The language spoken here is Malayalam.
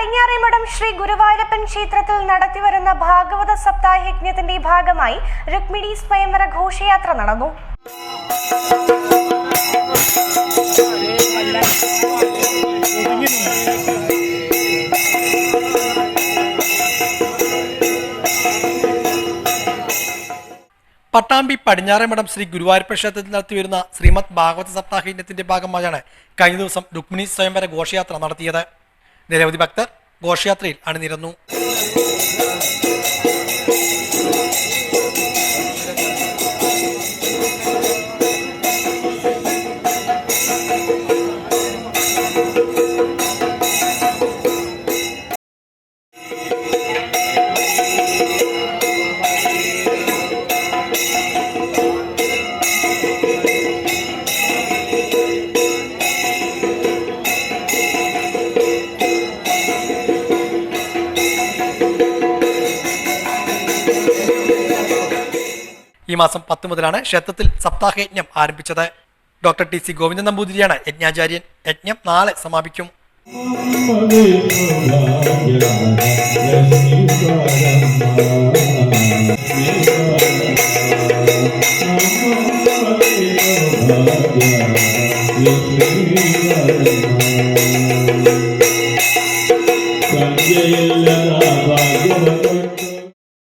പടിഞ്ഞാറേമഠം ശ്രീ ഗുരുവായൂരപ്പൻ ക്ഷേത്രത്തിൽ നടത്തിവരുന്ന ഭാഗവത സപ്താഹയജ്ഞത്തിന്റെ ഭാഗമായി രുക്മിണി സ്വയംവര ഘോഷയാത്ര നടന്നു. പട്ടാമ്പി പടിഞ്ഞാറേമഠം ശ്രീ ഗുരുവായൂരപ്പ ക്ഷേത്രത്തിൽ നടത്തിവരുന്ന ശ്രീമദ് ഭാഗവത സപ്താഹ യജ്ഞത്തിന്റെ ഭാഗമായാണ് കഴിഞ്ഞ ദിവസം രുക്മിണി സ്വയംവര ഘോഷയാത്ര നടത്തിയത്. നിരവധി ഭക്തർ ഘോഷയാത്രയിൽ അണിനിരന്നു. ഈ മാസം പത്ത് മുതലാണ് ക്ഷേത്രത്തിൽ സപ്താഹയജ്ഞം ആരംഭിച്ചത്. ഡോക്ടർ ടി സി ഗോവിന്ദൻ നമ്പൂതിരിയാണ് യജ്ഞാചാര്യൻ. യജ്ഞം നാളെ സമാപിക്കും. ഭാഗ്യമ